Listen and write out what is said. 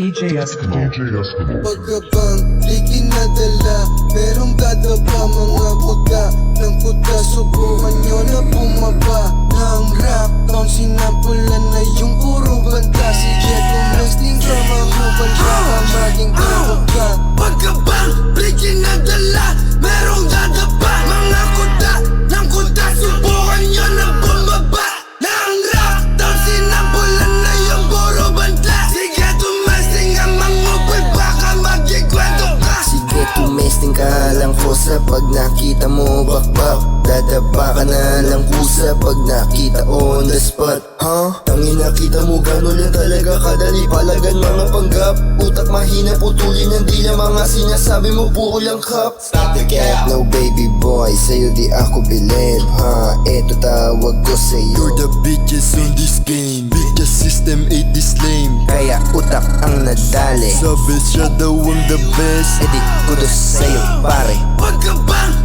DJ Eskimo. Pagkabang di kinadala Merong dadaba mga buta Ng kuta Subukan nyo ka lang ko sa pag nakita mo bakbak Dadapa ka na lang kusa pag nakita on the spot Huh? Tangin nakita mo gano'n lang talaga kadali Palagan mga panggap. Utak mahina putulin ang dila Mga sinasabi mo puro lang kap. Stop the cap No baby boy Sa'yo di ako bilib ha Eto tawag ko sa'yo. You're the bitches on this game Bitches system 8 this lame Kaya utak ang nadali. Sabi siya daw ang the best. E di kudos sa'yo pare. Merong dadaba